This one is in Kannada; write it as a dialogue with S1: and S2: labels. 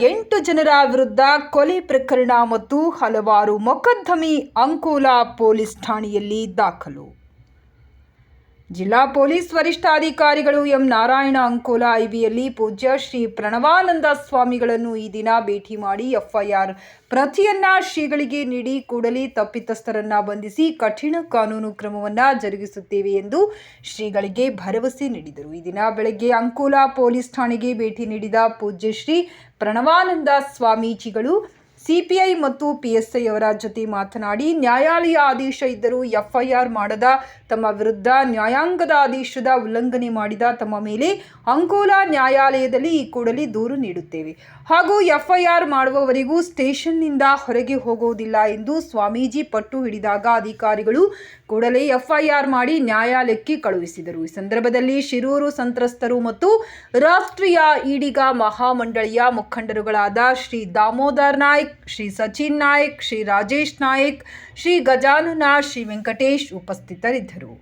S1: ಎಂಟು ಜನರ ವಿರುದ್ಧ ಕೊಲೆ ಪ್ರಕರಣ ಮತ್ತು ಹಲವಾರು ಮೊಕದ್ದಮೆ ಅಂಕೋಲಾ ಪೊಲೀಸ್ ಠಾಣೆಯಲ್ಲಿ ದಾಖಲು. ಜಿಲ್ಲಾ ಪೊಲೀಸ್ ವರಿಷ್ಠಾಧಿಕಾರಿಗಳು ಎಂ ನಾರಾಯಣ ಅಂಕೋಲಾ ಐಬಿಯಲ್ಲಿ ಪೂಜ್ಯ ಶ್ರೀ ಪ್ರಣವಾನಂದ ಸ್ವಾಮಿಗಳನ್ನು ಈ ದಿನ ಭೇಟಿ ಮಾಡಿ ಎಫ್ಐಆರ್ ಪ್ರತಿಯನ್ನ ಶ್ರೀಗಳಿಗೆ ನೀಡಿ ಕೂಡಲೇ ತಪ್ಪಿತಸ್ಥರನ್ನ ಬಂಧಿಸಿ ಕಠಿಣ ಕಾನೂನು ಕ್ರಮವನ್ನ ಜರುಗಿಸುತ್ತೇವೆ ಎಂದು ಶ್ರೀಗಳಿಗೆ ಭರವಸೆ ನೀಡಿದರು. ಈ ದಿನ ಬೆಳಗ್ಗೆ ಅಂಕೋಲಾ ಪೊಲೀಸ್ ಠಾಣೆಗೆ ಭೇಟಿ ನೀಡಿದ ಪೂಜ್ಯ ಶ್ರೀ ಪ್ರಣವಾನಂದ ಸ್ವಾಮೀಜಿಗಳು ಸಿಪಿಐ ಮತ್ತು ಪಿಎಸ್ಐ ಅವರ ಜೊತೆ ಮಾತನಾಡಿ, ನ್ಯಾಯಾಲಯ ಆದೇಶ ಇದ್ದರೂ ಎಫ್ಐಆರ್ ಮಾಡದ ತಮ್ಮ ವಿರುದ್ಧ ನ್ಯಾಯಾಂಗದ ಆದೇಶದ ಉಲ್ಲಂಘನೆ ಮಾಡಿದ ತಮ್ಮ ಮೇಲೆ ಅಂಕೋಲಾ ನ್ಯಾಯಾಲಯದಲ್ಲಿ ಈ ಕೂಡಲೇ ದೂರು ನೀಡುತ್ತೇವೆ. ಹಾಗೂ ಎಫ್ಐಆರ್ ಮಾಡುವವರೆಗೂ ಸ್ಟೇಷನ್ನಿಂದ ಹೊರಗೆ ಹೋಗುವುದಿಲ್ಲ ಎಂದು ಸ್ವಾಮೀಜಿ ಪಟ್ಟು ಹಿಡಿದಾಗ ಅಧಿಕಾರಿಗಳು ಕೂಡಲೇ ಎಫ್ಐಆರ್ ಮಾಡಿ ನ್ಯಾಯಾಲಯಕ್ಕೆ ಕಳುಹಿಸಿದರು. ಈ ಸಂದರ್ಭದಲ್ಲಿ ಶಿರೂರು ಸಂತ್ರಸ್ತರು ಮತ್ತು ರಾಷ್ಟ್ರೀಯ ಈಡಿಗ ಮಹಾಮಂಡಳಿಯ ಮುಖಂಡರುಗಳಾದ ಶ್ರೀ ದಾಮೋದರ್ ನಾಯ್ಕ್ ಶ್ರೀ ಸಚಿನ್ ನಾಯಕ್ ಶ್ರೀ ರಾಜೇಶ್ ನಾಯಕ್ ಶ್ರೀ ಗಜಾನನ ಶ್ರೀ ವೆಂಕಟೇಶ್ ಉಪಸ್ಥಿತರಿದ್ದರು.